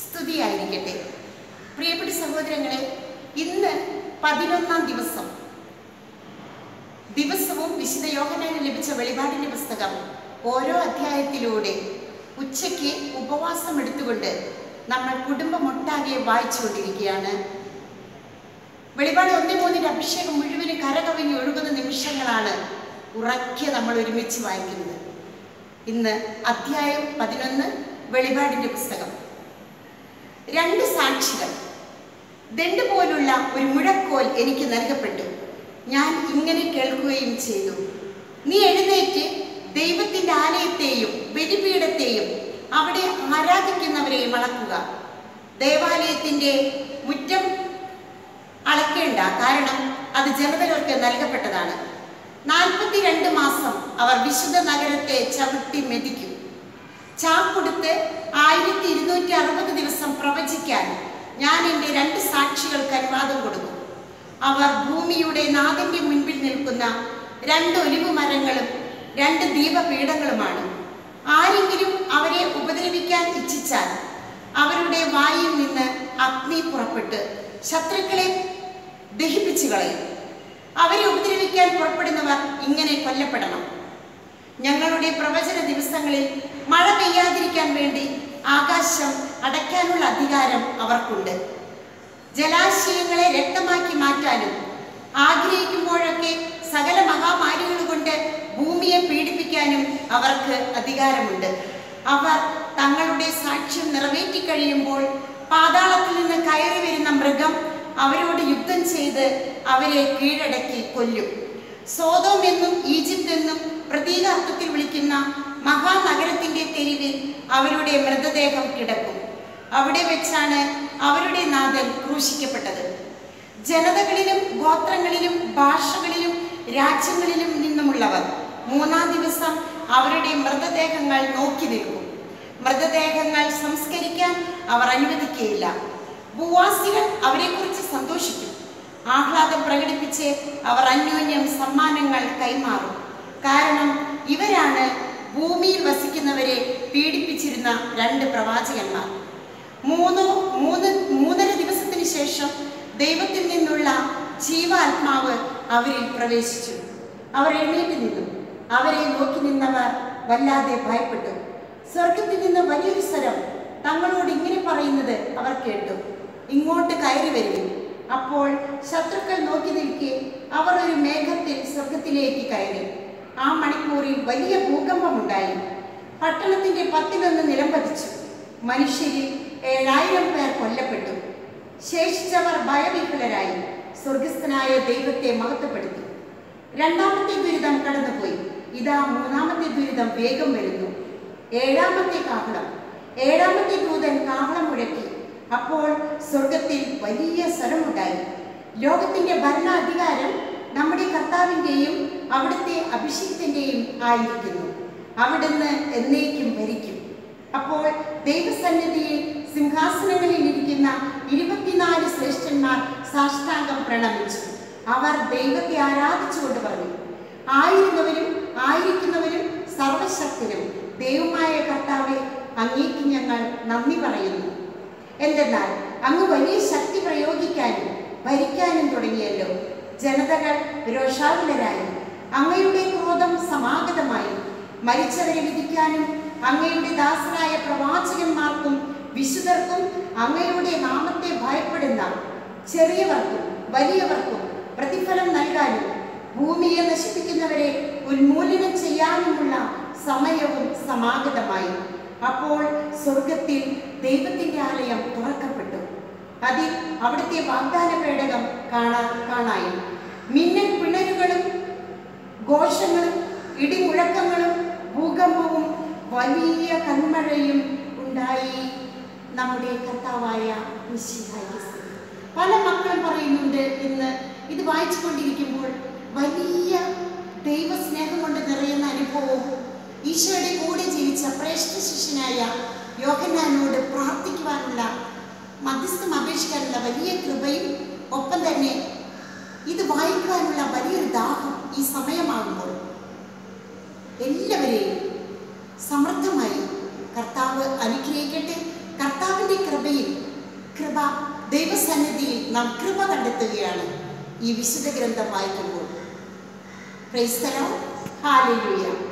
സ്തുതിയായിരിക്കട്ടെ. പ്രിയപ്പെട്ട സഹോദരങ്ങളെ ഇന്ന് പതിനൊന്നാം ദിവസം. ദിവസവും വിശുദ്ധ യോഹനാന് ലഭിച്ച വെളിപാടിന്റെ പുസ്തകം ഓരോ അധ്യായത്തിലൂടെ ഉച്ചയ്ക്ക് ഉപവാസം എടുത്തുകൊണ്ട് നമ്മൾ കുടുംബമൊട്ടാകെ വായിച്ചുകൊണ്ടിരിക്കുകയാണ്. വെളിപാട് ഒന്നേ മൂന്നിന്റെ അഭിഷേകം മുഴുവനും കരകവിഞ്ഞ് ഒഴുകുന്ന നിമിഷങ്ങളാണ് ഉറക്കെ നമ്മൾ ഒരുമിച്ച് വായിക്കുന്നത്. ഇന്ന് അധ്യായം പതിനൊന്ന് വെളിപാടിന്റെ പുസ്തകം. രണ്ട് സാക്ഷികൾ. ദണ്ട് പോലുള്ള ഒരു മുഴക്കോൽ എനിക്ക് നൽകപ്പെട്ടു. ഞാൻ ഇങ്ങനെ കേൾക്കുകയും ചെയ്തു. നീ എഴുന്നേറ്റ് ദൈവത്തിന്റെ ആലയത്തെയും ബലിപീഠത്തെയും അവിടെ ആരാധിക്കുന്നവരെയും അളക്കുക ദേവാലയത്തിന്റെ മുറ്റം അളക്കേണ്ട കാരണം അത് ജനതകൾക്ക് നൽകപ്പെട്ടതാണ്. നാൽപ്പത്തിരണ്ട് മാസം അവർ വിശുദ്ധ നഗരത്തെ ചവിട്ടി മെതിക്കും. ചാക്കൊടുത്ത് ആയിരത്തി ഇരുന്നൂറ്റി അറുപത് ദിവസം പ്രവചിക്കാൻ ഞാൻ എന്റെ രണ്ട് സാക്ഷികൾക്ക് അനുവാദം കൊടുക്കും. അവർ ഭൂമിയുടെ നാഥന്റെ മുൻപിൽ നിൽക്കുന്ന രണ്ട് ഒലിവ് മരങ്ങളും രണ്ട് ദീപപീഠങ്ങളുമാണ്. ആരെങ്കിലും അവരെ ഉപദ്രവിക്കാൻ ഇച്ഛിച്ചാൽ അവരുടെ വായിൽ നിന്ന് അഗ്നി പുറപ്പെട്ട് ശത്രുക്കളെ ദഹിപ്പിച്ചു കളയും. അവരെ ഉപദ്രവിക്കാൻ പുറപ്പെടുന്നവർ ഇങ്ങനെ കൊല്ലപ്പെടണം. ഞങ്ങളുടെ പ്രവചന ദിവസങ്ങളിൽ മഴ പെയ്യാതിരിക്കാൻ വേണ്ടി ആകാശം അടയ്ക്കാനുള്ള അധികാരം അവർക്കുണ്ട്. ജലാശയങ്ങളെ രക്തമാക്കി മാറ്റാനും ആഗ്രഹിക്കുമ്പോഴൊക്കെ സകല മഹാമാരികൾ കൊണ്ട് ഭൂമിയെ പീഡിപ്പിക്കാനും അവർക്ക് അധികാരമുണ്ട്. അവർ തങ്ങളുടെ സാക്ഷ്യം നിറവേറ്റി കഴിയുമ്പോൾ പാതാളത്തിൽ നിന്ന് കയറി വരുന്ന മൃഗം അവരോട് യുദ്ധം ചെയ്ത് അവരെ കീഴടക്കി കൊല്ലും. സോതോം എന്നും ഈജിപ്ത് എന്നും പ്രതീകാർത്ഥത്തിൽ വിളിക്കുന്ന തെരുവിൽ അവരുടെ മൃതദേഹം കിടക്കും. അവിടെ വെച്ചാണ് അവരുടെ നാഥൻ ക്രൂശിക്കപ്പെട്ടത്. ജനതകളിലും ഗോത്രങ്ങളിലും ഭാഷകളിലും രാജ്യങ്ങളിലും നിന്നുമുള്ളവർ മൂന്നാം ദിവസം അവരുടെ മൃതദേഹങ്ങൾ നോക്കി നിൽക്കും. മൃതദേഹങ്ങൾ സംസ്കരിക്കാൻ അവർ അനുവദിക്കുകയില്ല. ഭൂവാസികൾ അവരെക്കുറിച്ച് സന്തോഷിക്കും. ആഹ്ലാദം പ്രകടിപ്പിച്ച് അവർ അന്യോന്യം സമ്മാനങ്ങൾ കൈമാറും. കാരണം ഇവരാണ് പീഡിപ്പിച്ചിരുന്ന രണ്ട് പ്രവാചകന്മാർ. മൂന്നോ മൂന്ന് മൂന്നര ദിവസത്തിന് ശേഷം ദൈവത്തിൽ നിന്നുള്ള ജീവാത്മാവ് അവരിൽ പ്രവേശിച്ചു. അവർ എഴുന്നേറ്റ് നിന്നു. അവരെ നോക്കി നിന്നവർ വല്ലാതെ ഭയപ്പെട്ടു. സ്വർഗത്തിൽ നിന്ന് വലിയൊരു സ്വരം തങ്ങളോട് ഇങ്ങനെ പറയുന്നത് അവർ കേട്ടു. ഇങ്ങോട്ട് കയറി വരും അപ്പോൾ ശത്രുക്കൾ നോക്കി നിൽക്കെ അവർ ഒരു മേഘത്തിൽ സ്വർഗത്തിലേക്ക് കയറി. ആ മണിക്കൂറിൽ വലിയ ഭൂകമ്പമുണ്ടായി. പട്ടണത്തിന്റെ പത്തിലൊന്ന് നിലം പതിച്ചു. മനുഷ്യരിൽ ഏഴായിരം പേർ കൊല്ലപ്പെട്ടു. ശേഷിച്ചവർ ഭയവിഹുലരായി സ്വർഗസ്ഥനായ ദൈവത്തെ മഹത്വപ്പെടുത്തി. രണ്ടാമത്തെ ദുരിതം കടന്നുപോയി. ഇതാ മൂന്നാമത്തെ ദുരിതം വേഗം വരുന്നു. ഏഴാമത്തെ കാഹളം. ഏഴാമത്തെ ദൂതൻ കാഹളം മുഴക്കി. അപ്പോൾ സ്വർഗത്തിൽ വലിയ സ്വരമുണ്ടായി. ലോകത്തിന്റെ ഭരണാധികാരം നമ്മുടെ കർത്താവിന്റെയും അവിടുത്തെ അഭിഷേകത്തിന്റെയും ആയിരിക്കുന്നു. അവിടുന്ന് എന്നേക്കും മരിക്കും. അപ്പോൾ ദൈവസന്നിധിയിൽ സിംഹാസനങ്ങളിൽ ഇരിക്കുന്ന ഇരുപത്തിനാല് ശ്രേഷ്ഠന്മാർ സാഷ്ടാംഗം പ്രണമിച്ചു. അവർ ദൈവത്തെ ആരാധിച്ചുകൊണ്ട് പറഞ്ഞു ആയിരുന്നവരും ആയിരിക്കുന്നവരും സർവശക്തരും ദൈവമായ കർത്താവെ അങ്ങേക്ക് ഞങ്ങൾ നന്ദി പറയുന്നു. എന്തെന്നാൽ അങ്ങ് വലിയ ശക്തി പ്രയോഗിക്കാനും ഭരിക്കാനും തുടങ്ങിയല്ലോ. ജനതകൾ രോഷാകുലരായി. അങ്ങയുടെ മരിച്ചവരെ വിധിക്കാനും അങ്ങയുടെ ദാസനായ പ്രവാചകന്മാർക്കും വിശുദ്ധർക്കും അങ്ങയുടെ നാമത്തെ ഭയപ്പെടുന്ന ചെറിയവർക്കും വലിയവർക്കും പ്രതിഫലം നൽകാനും ഭൂമിയെ നശിപ്പിക്കുന്നവരെ ഉന്മൂലനം ചെയ്യാനുമുള്ള സമയവും സമാഗതമായി. അപ്പോൾ സ്വർഗത്തിൽ ദൈവത്തിന്റെ ആലയം തുറക്കപ്പെട്ടു. അതിൽ അവിടുത്തെ വാഗ്ദാന പേടകം കാണാ കാണായി. മിന്നൽ പിണരുകളും ഘോഷങ്ങളും ഇടിമുഴക്കം കന്മഴയും ഉണ്ടായി നമ്മുടെ കർത്താവായ. പല മക്കളും പറയുന്നുണ്ട് ഇന്ന് ഇത് വായിച്ചു കൊണ്ടിരിക്കുമ്പോൾ വലിയ ദൈവസ്നേഹം കൊണ്ട് നിറയുന്ന അനുഭവവും ഈശോയുടെ കൂടെ ജീവിച്ച പ്രേഷ്ഠ ശിഷ്യനായ യോഹന്നാനോട് പ്രാർത്ഥിക്കുവാനുള്ള മധ്യസ്ഥം അപേക്ഷിക്കാനുള്ള വലിയ കൃപയും ഒപ്പം തന്നെ ഇത് വായിക്കാനുള്ള വലിയൊരു ദാഹം ഈ സമയമാകുമ്പോൾ എല്ലാവരെയും സമൃദ്ധമായി കർത്താവ് അനുഗ്രഹിക്കട്ടെ. കർത്താവിന്റെ കൃപയിൽ കൃപ ദൈവസന്നിധിയിൽ നാം കൃപ കണ്ടെത്തുകയാണ് ഈ വിശുദ്ധ ഗ്രന്ഥം വായിക്കുമ്പോൾ. പ്രൈസ്തലോ ഹാലയിലൂയാണ്